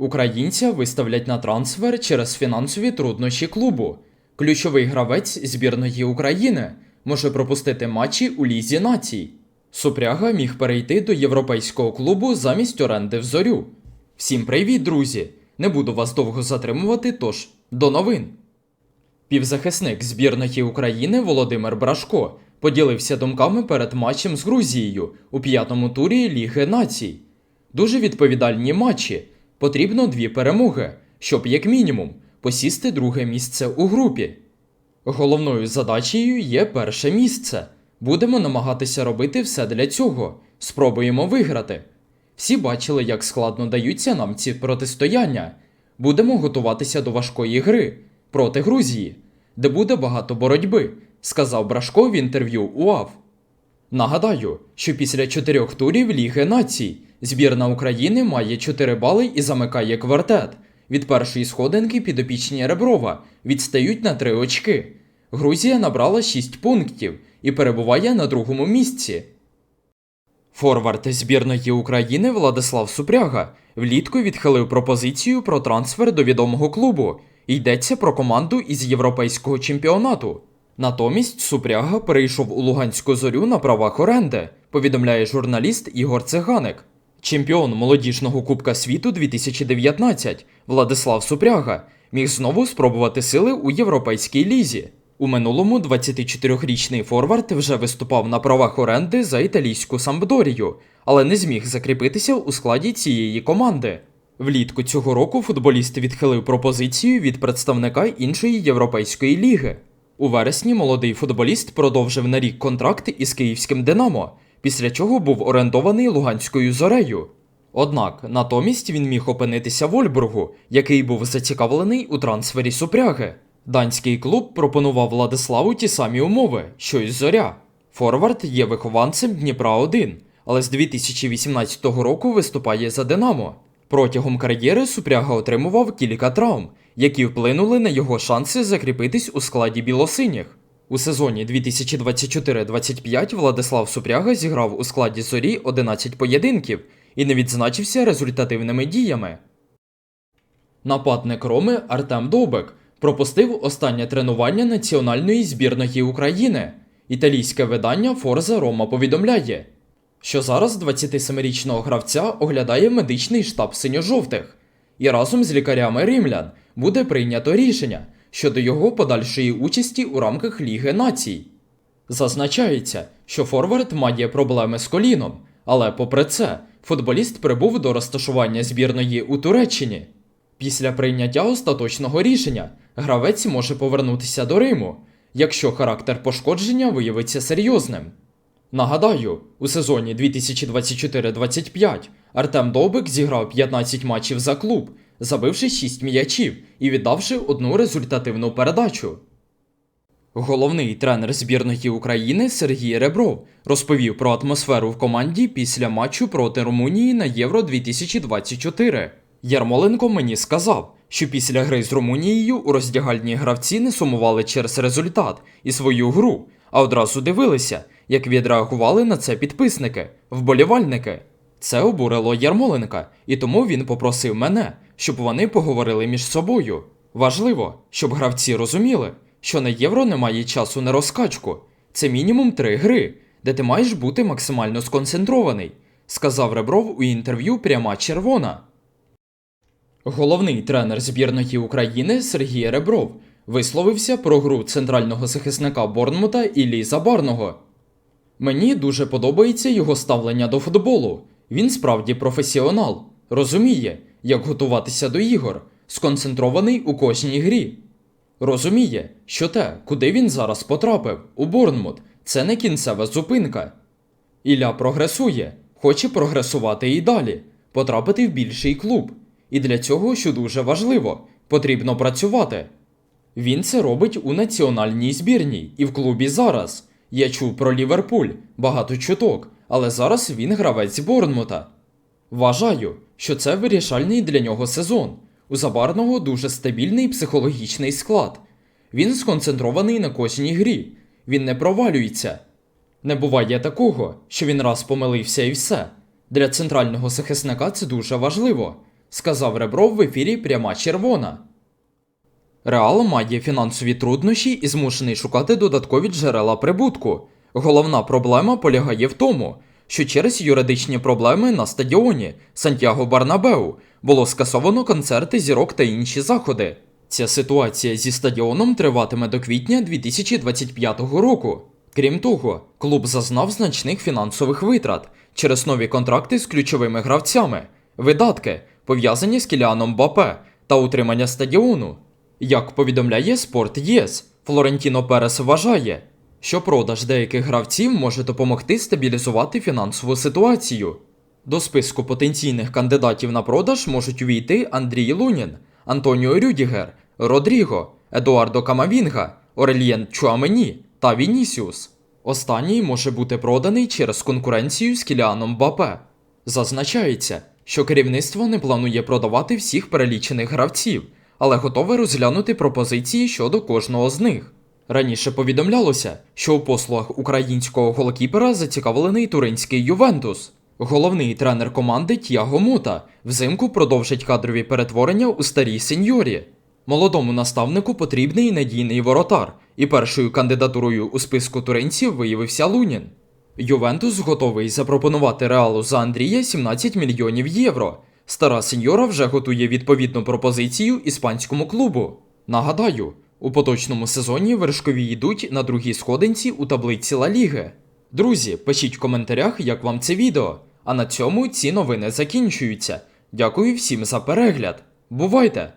Українця виставлять на трансфер через фінансові труднощі клубу. Ключовий гравець збірної України може пропустити матчі у Лізі націй. Супряга міг перейти до європейського клубу замість оренди в зорю. Всім привіт, друзі! Не буду вас довго затримувати, тож до новин. Півзахисник збірної України Володимир Брашко поділився думками перед матчем з Грузією у п'ятому турі Ліги націй. Дуже відповідальні матчі. Потрібно дві перемоги, щоб, як мінімум, посісти друге місце у групі. Головною задачею є перше місце. Будемо намагатися робити все для цього. Спробуємо виграти. Всі бачили, як складно даються нам ці протистояння. Будемо готуватися до важкої гри проти Грузії, де буде багато боротьби, сказав Брашко в інтерв'ю УАВ. Нагадаю, що після чотирьох турів Ліги націй збірна України має 4 бали і замикає квартет. Від першої сходинки підопічні Реброва відстають на 3 очки. Грузія набрала 6 пунктів і перебуває на другому місці. Форвард збірної України Владислав Супряга влітку відхилив пропозицію про трансфер до відомого клубу. Йдеться про команду із європейського чемпіонату. Натомість Супряга перейшов у Луганську зорю на правах оренди, повідомляє журналіст Ігор Циганик. Чемпіон молодіжного Кубка світу 2019 Владислав Супряга міг знову спробувати сили у європейській лізі. У минулому 24-річний форвард вже виступав на правах оренди за італійську Самбдорію, але не зміг закріпитися у складі цієї команди. Влітку цього року футболіст відхилив пропозицію від представника іншої європейської ліги. У вересні молодий футболіст продовжив на рік контракт із київським Динамо, після чого був орендований Луганською зорею. Однак натомість він міг опинитися в Ольбургу, який був зацікавлений у трансфері супряги. Данський клуб пропонував Владиславу ті самі умови, що й зоря. Форвард є вихованцем Дніпра 1, але з 2018 року виступає за Динамо. Протягом кар'єри Супряга отримував кілька травм, які вплинули на його шанси закріпитись у складі білосиніх. У сезоні 2024-25 Владислав Супряга зіграв у складі зорі 11 поєдинків і не відзначився результативними діями. Нападник Роми Артем Довбек пропустив останнє тренування національної збірної України. Італійське видання Форза Рома повідомляє, що зараз 27-річного гравця оглядає медичний штаб синьо-жовтих, і разом з лікарями римлян буде прийнято рішення щодо його подальшої участі у рамках Ліги націй. Зазначається, що Форвард має проблеми з коліном, але попри це, футболіст прибув до розташування збірної у Туреччині. Після прийняття остаточного рішення гравець може повернутися до Риму, якщо характер пошкодження виявиться серйозним. Нагадаю, у сезоні 2024-25 Артем Довбик зіграв 15 матчів за клуб, забивши 6 м'ячів і віддавши одну результативну передачу. Головний тренер збірної України Сергій Ребров розповів про атмосферу в команді після матчу проти Румунії на Євро 2024. Ярмоленко мені сказав, що після гри з Румунією у роздягальні гравці не сумували через результат і свою гру, а одразу дивилися, як відреагували на це підписники, вболівальники. Це обурило Ярмоленка, і тому він попросив мене, щоб вони поговорили між собою. Важливо, щоб гравці розуміли, що на євро немає часу на розкачку. Це мінімум три гри, де ти маєш бути максимально сконцентрований, сказав Ребров у інтерв'ю Пряма червона. Головний тренер збірної України Сергій Ребров висловився про гру центрального захисника Борнмута Іллі Забарного. Мені дуже подобається його ставлення до футболу. Він справді професіонал, розуміє, як готуватися до ігор, сконцентрований у кожній грі. Розуміє, що те, куди він зараз потрапив, у Борнмут, це не кінцева зупинка. Ілля прогресує, хоче прогресувати і далі, потрапити в більший клуб. І для цього, що дуже важливо, потрібно працювати. Він це робить у національній збірній і в клубі зараз. Я чув про Ліверпуль, багато чуток, але зараз він гравець Борнмута. Вважаю, що це вирішальний для нього сезон. У Забарного дуже стабільний психологічний склад. Він сконцентрований на кожній грі, він не провалюється. Не буває такого, що він раз помилився і все. Для центрального захисника це дуже важливо. сказав Ребров в ефірі Пряма Червона. Реал має фінансові труднощі і змушений шукати додаткові джерела прибутку. Головна проблема полягає в тому, що через юридичні проблеми на стадіоні Сантьяго Барнабеу було скасовано концерти зірок та інші заходи. Ця ситуація зі стадіоном триватиме до квітня 2025 року. Крім того, клуб зазнав значних фінансових витрат через нові контракти з ключовими гравцями, видатки, пов'язані з Кіліаном Бапе та утримання стадіону. Як повідомляє Спорт ЄС, Флорентіно Перес вважає, що продаж деяких гравців може допомогти стабілізувати фінансову ситуацію. До списку потенційних кандидатів на продаж можуть увійти Андрій Лунін, Антоніо Рюдігер, Родріго, Едуардо Камавінга, Орельєн Чуамені та Вінісіус. Останній може бути проданий через конкуренцію з Кіліаном Бапе. Зазначається, що керівництво не планує продавати всіх перелічених гравців, але готове розглянути пропозиції щодо кожного з них. Раніше повідомлялося, що у послугах українського голкіпера зацікавлений туринський Ювентус. Головний тренер команди Тіаго Мута взимку продовжить кадрові перетворення у старій сеньорі. Молодому наставнику потрібний надійний воротар, і першою кандидатурою у списку туринців виявився Лунін. Ювентус готовий запропонувати реалу за Андрія 17 мільйонів євро. Стара сеньора вже готує відповідну пропозицію іспанському клубу. Нагадаю, у поточному сезоні вершкові йдуть на другій сходинці у таблиці Ла Ліги. Друзі, пишіть в коментарях, як вам це відео. А на цьому ці новини закінчуються. Дякую всім за перегляд. Бувайте!